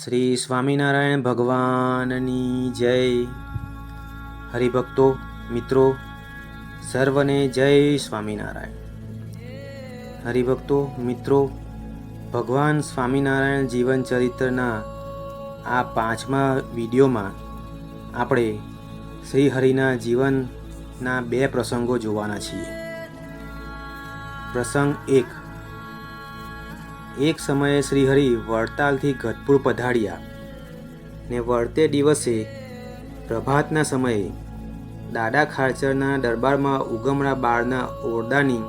શ્રી સ્વામિનારાયણ ભગવાનની જય. હરિભક્તો, મિત્રો, સર્વને જય સ્વામિનારાયણ. હરિભક્તો, મિત્રો, ભગવાન સ્વામિનારાયણ જીવન ચરિત્રના આ પાંચમા વિડીયોમાં આપણે શ્રી હરિના જીવનના બે પ્રસંગો જોવાના છીએ. પ્રસંગ એક એક સમયે શ્રીહરિ વડતાલથી ગઢપુર પધાર્યા ને વળતે દિવસે પ્રભાતના સમયે દાદા ખાચરના દરબારમાં ઉગમણા બાળના ઓરડાની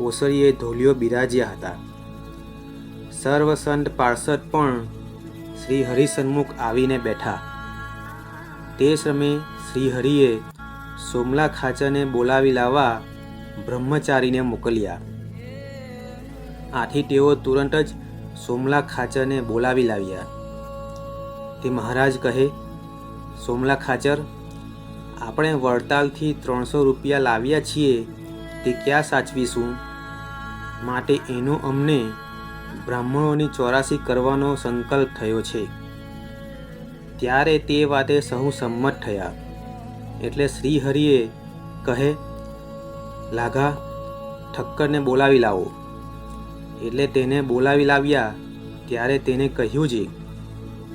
ઓસરીએ ધોલિયો બિરાજ્યા હતા. સર્વસંત પાર્ષદ પણ શ્રી હરિ આવીને બેઠા. તે સમયે શ્રીહરિએ સોમલા ખાચરને બોલાવી લાવવા બ્રહ્મચારીને મોકલ્યા. આથી તેઓ તુરંત જ સોમલા ખાચરને બોલાવી લાવ્યા. તે મહારાજ કહે, સોમલા ખાચર, આપણે વડતાલથી ત્રણસો રૂપિયા લાવ્યા છીએ, તે ક્યાં સાચવીશું? માટે એનો અમને બ્રાહ્મણોની ચોરાસી કરવાનો સંકલ્પ થયો છે. ત્યારે તે વાતે સહુ સંમત થયા. એટલે શ્રીહરિએ કહે લાઘા ઠક્કરને બોલાવી લાવો. એટલે તેને બોલાવી લાવ્યા, ત્યારે તેને કહ્યું છે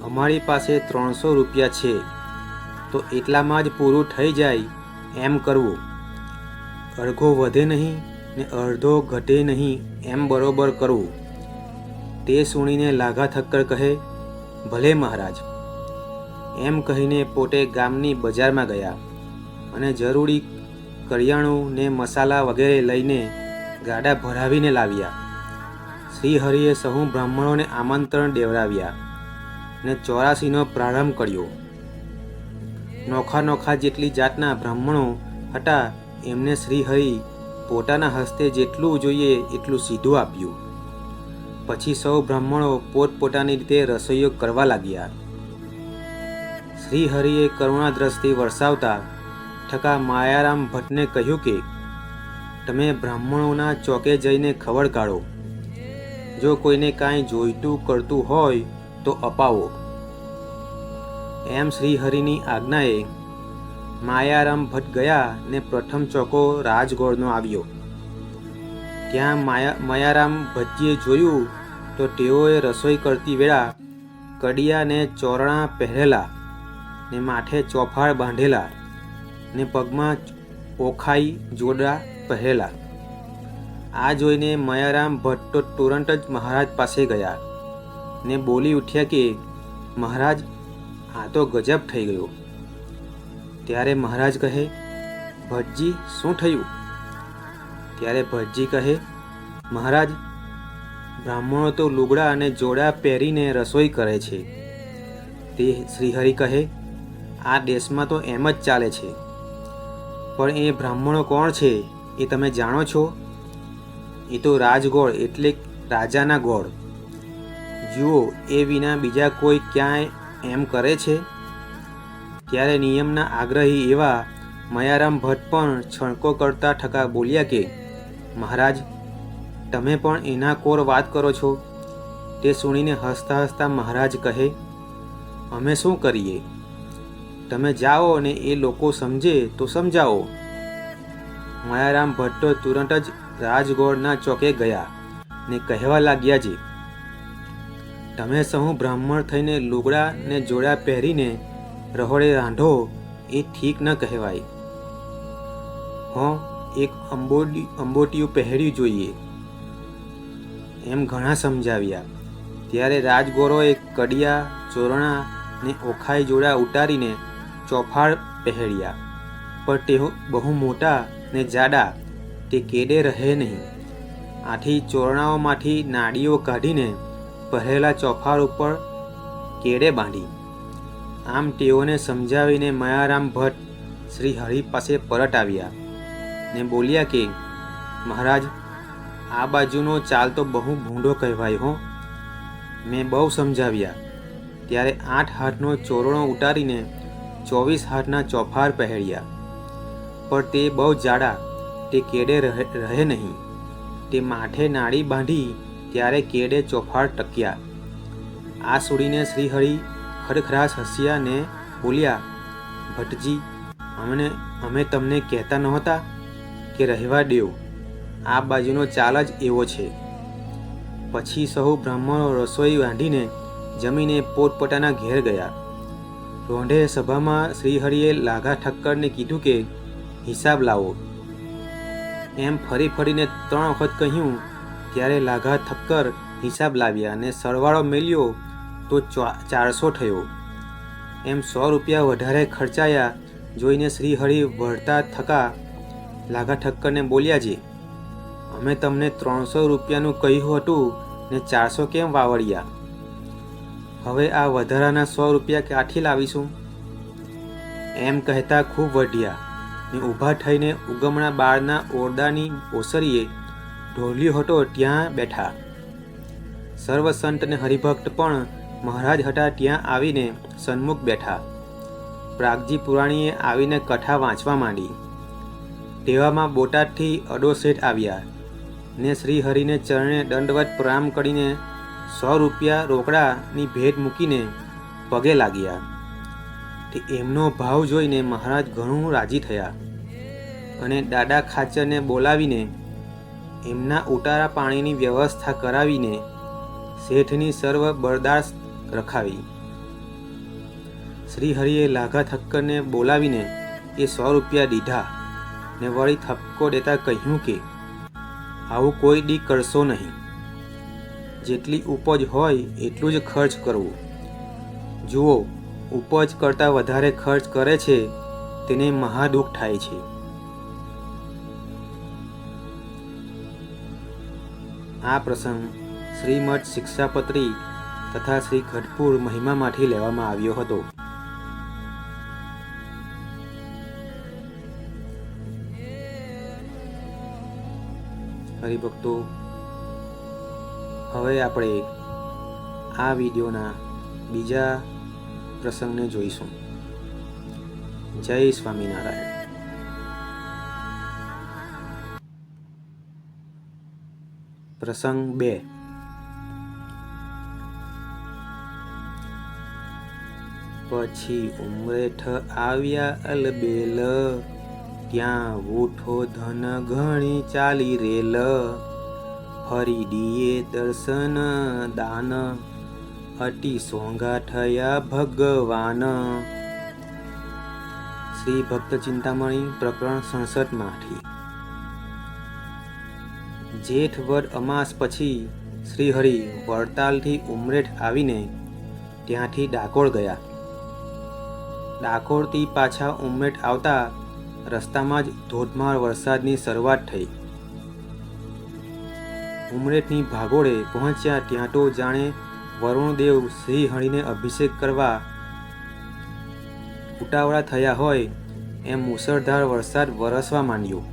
અમારી પાસે ત્રણસો રૂપિયા છે, તો એટલામાં જ પૂરું થઈ જાય એમ કરવું. અડધો વધે નહીં ને અડધો ઘટે નહીં એમ બરોબર કરવું. તે સુણીને લાઘા થક્કર કહે, ભલે મહારાજ. એમ કહીને પોતે ગામની બજારમાં ગયા અને જરૂરી કરિયાણું ને મસાલા વગેરે લઈને ગાડા ભરાવીને લાવ્યા. શ્રીહરિએ સહુ બ્રાહ્મણોને આમંત્રણ દેવડાવ્યા ને ચોરાસીનો પ્રારંભ કર્યો. નોખા નોખા જેટલી જાતના બ્રાહ્મણો હતા, એમને શ્રીહરિ પોતાના હસ્તે જેટલું જોઈએ એટલું સીધું આપ્યું. પછી સૌ બ્રાહ્મણો પોતપોતાની રીતે રસોઈઓ કરવા લાગ્યા. શ્રીહરિએ કરુણા દ્રષ્ટિ વરસાવતા ઠકા માયારામ ભટ્ટને કહ્યું કે, તમે બ્રાહ્મણોના ચોકે જઈને ખબર કાઢો. જો કોઈને કાંઈ જોઈતું કરતું હોય, તો અપાવો. એમ શ્રીહરિની આજ્ઞાએ માયારામ ભટ્ટ ગયા ને પ્રથમ ચોકો રાજગોળનો આવ્યો. ત્યાં માયા, મયારામ ભટ્ટીએ જોયું તો તેઓએ રસોઈ કરતી વેળા કડિયાને ચોરણા પહેરેલા ને માથે ચોફાળ બાંધેલા ને પગમાં ઓખાઈ જોડા પહેરેલા. આ જોઈને મયારામ ભટ્ટ તુરંત જ મહારાજ પાસે ગયા ને બોલી ઉઠ્યા કે, મહારાજ, આ તો ગજબ થઈ ગયો. ત્યારે મહારાજ કહે, ભટ્ટજી, શું થયું? ત્યારે ભટ્ટજી કહે, મહારાજ, બ્રાહ્મણો તો લુગડા અને જોડા પહેરીને રસોઈ કરે છે. તે શ્રીહરિ કહે, આ દેશમાં તો એમ જ ચાલે છે. પણ એ બ્રાહ્મણો કોણ છે એ તમે જાણો છો? એ તો રાજગોળ એટલે રાજાના ગોળ. જુઓ, એ વિના બીજા કોઈ ક્યાંય એમ કરે છે? ત્યારે નિયમના આગ્રહી એવા મયારામ ભટ્ટ પણ છણકો કરતા ઠકા બોલ્યા કે, મહારાજ, તમે પણ એના કોર વાત કરો છો? તે સુણીને હસતા હસતા મહારાજ કહે, અમે શું કરીએ? તમે જાઓ અને એ લોકો સમજે તો સમજાવો. માયારામ ભટ્ટો તુરંત જ રાજગોળના ચોકે ગયા ને કહેવા લાગ્યા તમે સહુ બ્રાહ્મણ થઈને લુગડા ને જોડા પહેરીને રહોડે રાંધો, એ ઠીક ન કહેવાય. હો, એક અંબોડી અંબોટીયું પહેર્યું જોઈએ. એમ ઘણા સમજાવ્યા. ત્યારે રાજગોરોએ કડિયા, ચોરણા ને ઓખાઈ જોડા ઉતારીને ચોફાળ પહેર્યા. પણ તેઓ બહુ મોટા ને જાડા તે કેડે રહે નહીં. આથી ચોરણાઓમાંથી નાડીઓ કાઢીને પહેરેલા ચોફાળ ઉપર કેડે બાંધી. આમ તેઓને સમજાવીને મયારામ ભટ્ટ શ્રી હરિ પાસે પરત આવ્યા ને બોલ્યા કે, મહારાજ, આ બાજુનો ચાલ તો બહુ ભૂંડો કહેવાય હો. મેં બહુ સમજાવ્યા. ત્યારે આઠ હાથનો ચોરણો ઉતારીને ચોવીસ હાથના ચોફાર પહેર્યા. પણ તે બહુ જાડા તે કેડે રહે રહે નહીં. તે માથે નાળી બાંધી ત્યારે કેડે ચોફાળ ટક્યા. આ સુડીને શ્રીહરિ ખડખડાશ હસ્યા ને બોલ્યા, ભટ્ટજી, અમને, અમે તમને કહેતા નહોતા કે રહેવા દેવ. આ બાજુનો ચાલ જ એવો છે. પછી સહુ બ્રાહ્મણો રસોઈ બાંધીને જમીને પોતપોતાના ઘેર ગયા. રોંઢે સભામાં શ્રીહરિએ લાઘા ઠક્કરને કીધું કે, હિસાબ લાવો. એમ ફરી ફરીને ત્રણ વખત કહ્યું, ત્યારે લાઘા ઠક્કર હિસાબ લાવ્યા અને સરવાળો મેલ્યો તો ચારસો થયો. એમ સો રૂપિયા વધારે ખર્ચાયા, જોઈને શ્રીહરિ વળતા થકા લાઘા ઠક્કરને બોલ્યા છે અમે તમને ત્રણસો રૂપિયાનું કહ્યું હતું ને ચારસો કેમ વાવડ્યા હવે આ વધારાના સો રૂપિયા ક્યાંથી લાવીશું? એમ કહેતા ખૂબ વઢ્યા. ને ઊભા થઈને ઉગમણા બાળના ઓરડાની ઓસરીએ ઢોલિયો હતો ત્યાં બેઠા. સર્વ સંત અને હરિભક્ત પણ મહારાજ હતા ત્યાં આવીને સન્મુખ બેઠા. પ્રાગજી પુરાણીએ આવીને કથા વાંચવા માંડી. તેવામાં બોટાદથી અડો શેઠ આવ્યા ને શ્રીહરિને ચરણે દંડવત પ્રણામ કરીને સો રૂપિયા રોકડાની ભેટ મૂકીને પગે લાગ્યા. તે એમનો ભાવ જોઈને મહારાજ ઘણું રાજી થયા અને દાદા ખાચરને બોલાવીને એમના ઉતારા પાણીની વ્યવસ્થા કરાવીને શેઠની સર્વ બરદાસ્ત રખાવી. શ્રીહરિએ લાઘા થક્કરને બોલાવીને એ સો રૂપિયા દીધા ને વળી થપકો દેતા કહ્યું કે, આવું કોઈ દી કરશો નહીં. જેટલી ઉપજ હોય એટલું જ ખર્ચ કરવું. જુઓ ઉપજ કરતાં વધારે ખર્ચ કરે છે, તેને મહાદુઃખ થાય છે. આ પ્રસંગ શ્રીમઠ શિક્ષાપત્રી તથા શ્રી ખડપુર મહિમામાંથી લેવામાં આવ્યો હતો. હરિભક્તો, હવે આપણે આ વિડીયોના બીજા પ્રસંગને જોઈશું. જય સ્વામિનારાયણ. પ્રસંગ બે. પછી ઉમરેઠ આવ્યા અલબેલ. ત્યાં ઉઠો ધન ઘણી ચાલી રેલ. ફરી દીએ દર્શન, દાન અતિ સોંગા થયા ભગવાન શ્રી ભક્ત ચિંતામણી પ્રકરણ સડસઠમાંથી જેઠ વડ અમાસ પછી શ્રીહરિ વડતાલથી ઉમરેઠ આવીને ત્યાંથી ડાકોર ગયા। ડાકોરથી પાછા ઉમરેઠ આવતા રસ્તામાં જ ધોધમાર વરસાદની શરૂઆત થઈ। ઉમરેઠની ભાગોળે પહોંચ્યા ત્યાં તો જાણે વરુણદેવ શ્રી હણીને અભિષેક કરવા ઉટાવળા થયા હોય એમ મુસળધાર વરસાદ વરસવા માંડ્યો.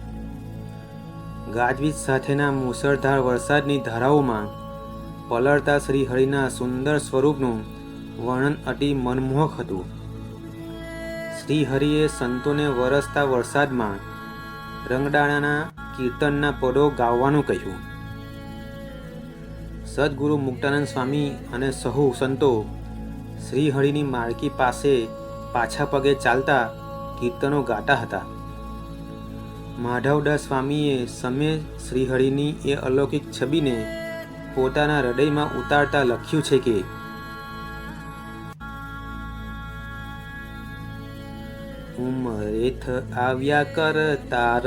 ગાજવીજ સાથેના મુસળધાર વરસાદની ધારાઓમાં પલળતા શ્રીહરિના સુંદર સ્વરૂપનું વર્ણન અતિ મનમોહક હતું. શ્રીહરિએ સંતોને વરસતા વરસાદમાં રંગડાણાના કીર્તનના પદો ગાવાનું કહ્યું. સદગુરુ મુક્તાનંદ સ્વામી અને સહુ સંતો શ્રીહરિની માળકી પાસે પાછા પગે ચાલતા કીર્તનો ગાતા હતા. માધવદાસ સ્વામીએ સમે શ્રીહરિની એ અલૌકિક છબીને પોતાના હૃદયમાં ઉતારતા લખ્યું છે કે ઉમરેથ આવ્યા કર તાર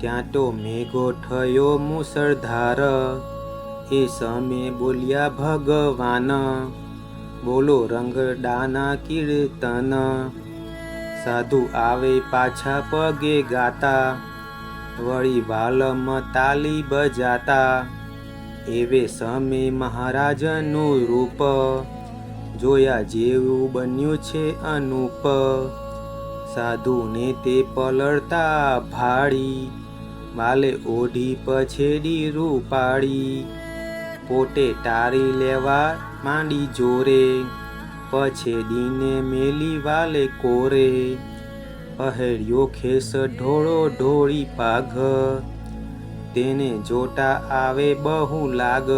ત્યાં તો મેઘો થયો મુસળધાર. એ સમે બોલ્યા, ભગવાન, બોલો રંગડાના કીર્તન. સાધુ આવે પાછા પગે ગાતા, વળી વાલમ તાલી બજાતા. એવે સમે મહારાજનું રૂપ, જોયા જેવું બન્યું છે અનુપ. સાધુને તે પલળતા ભાડી વાલે ઓઢી પછેડી રૂપાડી પોતે તારી લેવા માંડી જોરે પછેડીને મેલી વાલે કોરે. પહેર્યો ખેસ ઢોળો ઢોળી પાઘ, તેને જોતા આવે બહુ લાગ.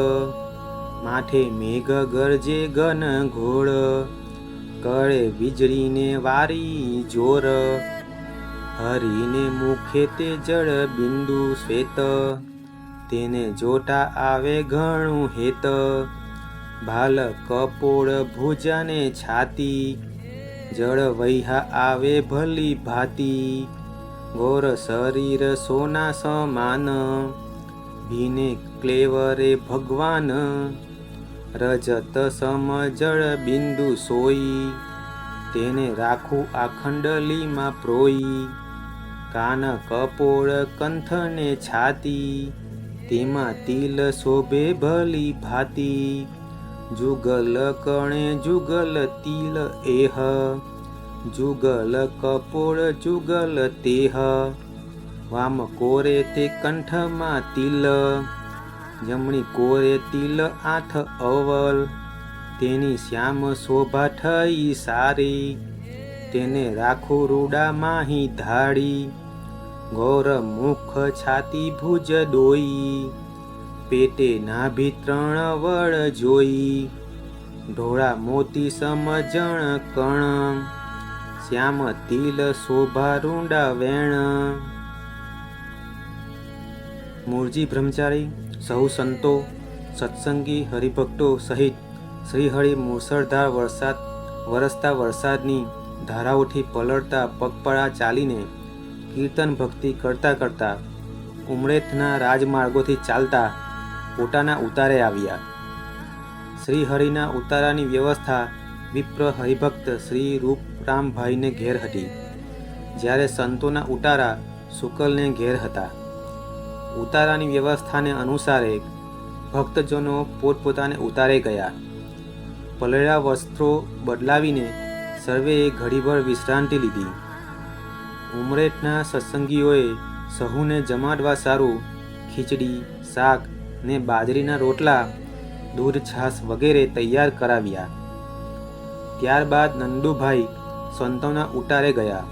માથે મેઘ ગરજે ગન ઘોળ, કળે વીજળીને વારી જોર. હરીને મુખે તે જળ બિંદુ શ્વેત તેને જોટા આવે ઘણું હેત. ભાલ કપોળ ભુજાને છાતી, જળ વૈહા આવે ભલી ભાતી. ગોર શરીર સોના સમાન, ભીને ક્લેવરે ભગવાન. રજત સમ જળ બિંદુ સોઈ, તેને રાખું આખંડલીમાં પ્રોઈ. કાન કપોળ કંથને છાતી તેમાં તિલ શોભે ભલી ભાતી. જુગલ કણે જુગલ તિલ એહ. જુગલ કપોળ જુગલ તેહ. વામ કોરે તે કંઠમાં તિલ. જમણી કોરે તિલ આઠ અવલ. તેની શ્યામ શોભા થઈ સારી. તેને રાખું રૂડા માહી ધાડી. ગૌર મુખ છાતી ભુજ દોઈ, પેટે નાભી ત્રણ વળ જોઈ. ઢોળા મોતી સમજણ કણ, શ્યામ તિલ શોભા રૂંડા વેણ. મૂળજી બ્રહ્મચારી સહુ સંતો, સત્સંગી, હરિભક્તો સહિત શ્રીહરિ મુસળધાર વરસાદ, વરસતા વરસાદની ધારાઓથી પલળતા પગપળા ચાલીને કીર્તન ભક્તિ કરતા કરતા ઉમરેથના રાજમાર્ગોથી ચાલતા પોતાના ઉતારે આવ્યા. શ્રી હરિના ઉતારાની વ્યવસ્થા વિપ્ર હરિભક્ત શ્રી રૂપરામભાઈને ઘેર હતી. જ્યારે સંતોના ઉતારા શુકલને ઘેર હતા. ઉતારાની વ્યવસ્થાને અનુસારે ભક્તજનો પોતપોતાને ઉતારે ગયા. પલળ્યા વસ્ત્રો બદલાવીને સર્વેએ ઘડીભર વિશ્રાંતિ લીધી. ઉમરેઠના સત્સંગીઓએ સહુને જમાડવા સારું ખીચડી, શાક ને બાજરીના રોટલા, દૂધ, છાશ વગેરે તૈયાર કરાવ્યા. ત્યારબાદ નંદુભાઈ સંતોના ઉતારે ગયા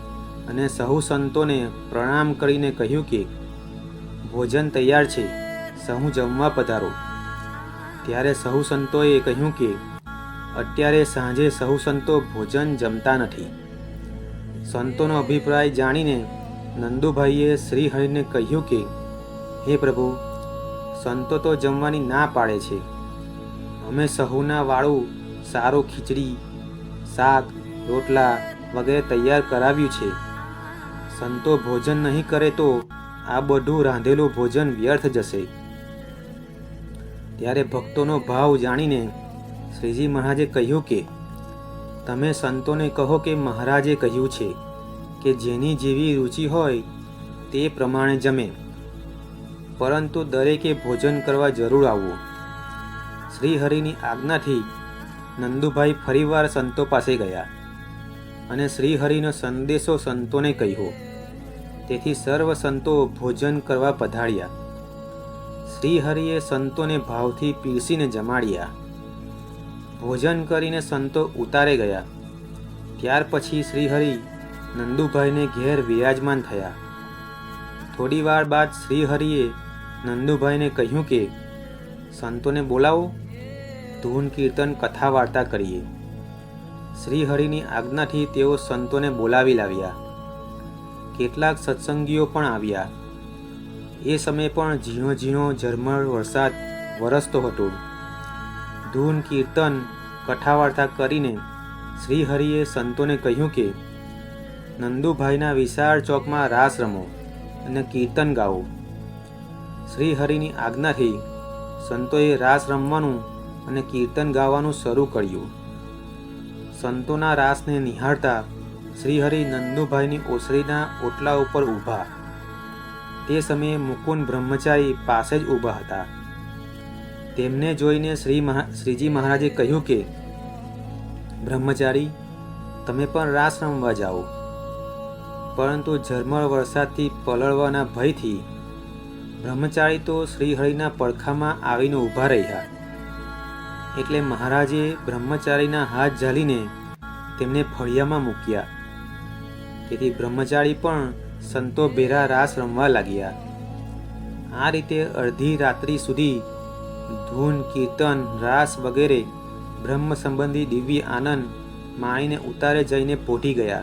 અને સહુ સંતોને પ્રણામ કરીને કહ્યું કે, ભોજન તૈયાર છે, સહુ જમવા પધારો. ત્યારે સહુ સંતોએ કહ્યું કે, અત્યારે સાંજે સહુ સંતો ભોજન જમતા નથી. સંતોનો અભિપ્રાય જાણીને નંદુભાઈએ શ્રીહરિને કહ્યું કે, હે પ્રભુ, સંતો તો જમવાની ના પાડે છે. અમે સહુના વાળું સારું ખીચડી, શાક, રોટલા વગેરે તૈયાર કરાવ્યું છે. સંતો ભોજન નહીં કરે તો આ બધું રાંધેલું ભોજન વ્યર્થ જશે. ત્યારે ભક્તોનો ભાવ જાણીને શ્રીજી મહારાજે કહ્યું કે તમે સંતોને કહો કે મહારાજે કહ્યું છે કે જેની જેવી રુચિ હોય તે પ્રમાણે જમે. પરંતુ દરેકે ભોજન કરવા જરૂર આવવું. શ્રીહરિની આજ્ઞાથી નંદુભાઈ ફરીવાર સંતો પાસે ગયા અને શ્રીહરિનો સંદેશો સંતોને કહ્યો. તેથી સર્વ સંતો ભોજન કરવા પધાર્યા. શ્રીહરિએ સંતોને ભાવથી પીરસીને જમાડ્યા. ભોજન કરીને સંતો ઉતારે ગયા. ત્યાર પછી શ્રીહરિ નંદુભાઈને ઘેર વિરાજમાન થયા. થોડી વાર બાદ શ્રીહરિએ નંદુભાઈને કહ્યું કે, સંતોને બોલાવો, ધૂન, કીર્તન, કથા, વાર્તા કરીએ. શ્રીહરિની આજ્ઞાથી તેઓ સંતોને બોલાવી લાવ્યા. કેટલાક સત્સંગીઓ પણ આવ્યા. એ સમયે પણ ઝીણો ઝીણો ઝરમર વરસાદ વરસતો હતો. ધૂન કીર્તન કથાવાર્તા કરીને શ્રીહરિએ સંતોને કહ્યું કે, નંદુભાઈના વિશાળ ચોકમાં રાસ રમો અને કીર્તન ગાઓ. શ્રીહરિની આજ્ઞાથી સંતોએ રાસ રમવાનું અને કીર્તન ગાવાનું શરૂ કર્યું. સંતોના રાસને નિહાળતા શ્રીહરિ નંદુભાઈની ઓસરીના ઓટલા ઉપર ઊભા. તે સમયે મુકુંદ બ્રહ્મચારી પાસે જ ઊભા હતા. તેમને જોઈને શ્રી મહા, શ્રીજી મહારાજે કહ્યું કે, બ્રહ્મચારી, તમે પણ રાસ રમવા જાઓ. પરંતુ ઝરમર વરસાદથી પલળવાના ભયથી બ્રહ્મચારી તો શ્રીહરિના પડખામાં આવીને ઊભા રહ્યા. એટલે મહારાજે બ્રહ્મચારીના હાથ ઝાલીને તેમને ફળિયામાં મૂક્યા. તેથી બ્રહ્મચારી પણ સંતો ભેરા રાસ રમવા લાગ્યા. આ રીતે અડધી રાત્રિ સુધી ધૂન, કીર્તન, રાસ વગેરે બ્રહ્મ સંબંધી દિવ્ય આનંદ માણીને ઉતારે જઈને પોઢી ગયા.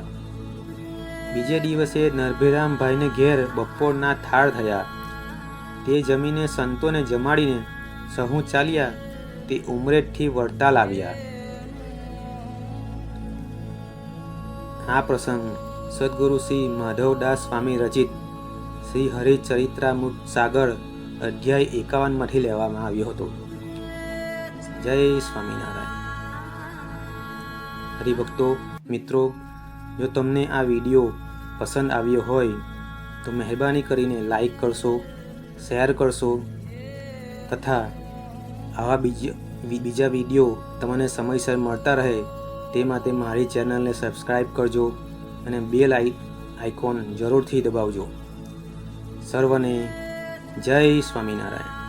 બીજે દિવસે નરભીરામભાઈને ઘેર બપોરના થાળ થયા. તે જમીને સંતોને જમાડીને સહુ ચાલ્યા તે ઉમરેઠથી વડતાલ આવ્યા. આ પ્રસંગ સદગુરુ શ્રી માધવદાસ સ્વામી રચિત શ્રી હરિચરિત્રામૃત સાગર અધ્યાય એકાવનમાંથી લેવામાં આવ્યો હતો. જય સ્વામિનારાયણ. હરિભક્તો, મિત્રો, જો તમને આ વીડિયો પસંદ આવ્યો હોય, તો મહેરબાની કરીને લાઈક કરશો, શેર કરશો, તથા આવા બીજા બીજા વીડિયો તમને સમયસર મળતા રહે, તે માટે મારી ચેનલને સબસ્ક્રાઈબ કરજો અને બેલ આઈ, આઇકોન જરૂરથી દબાવજો. સર્વને જય સ્વામિનારાયણ.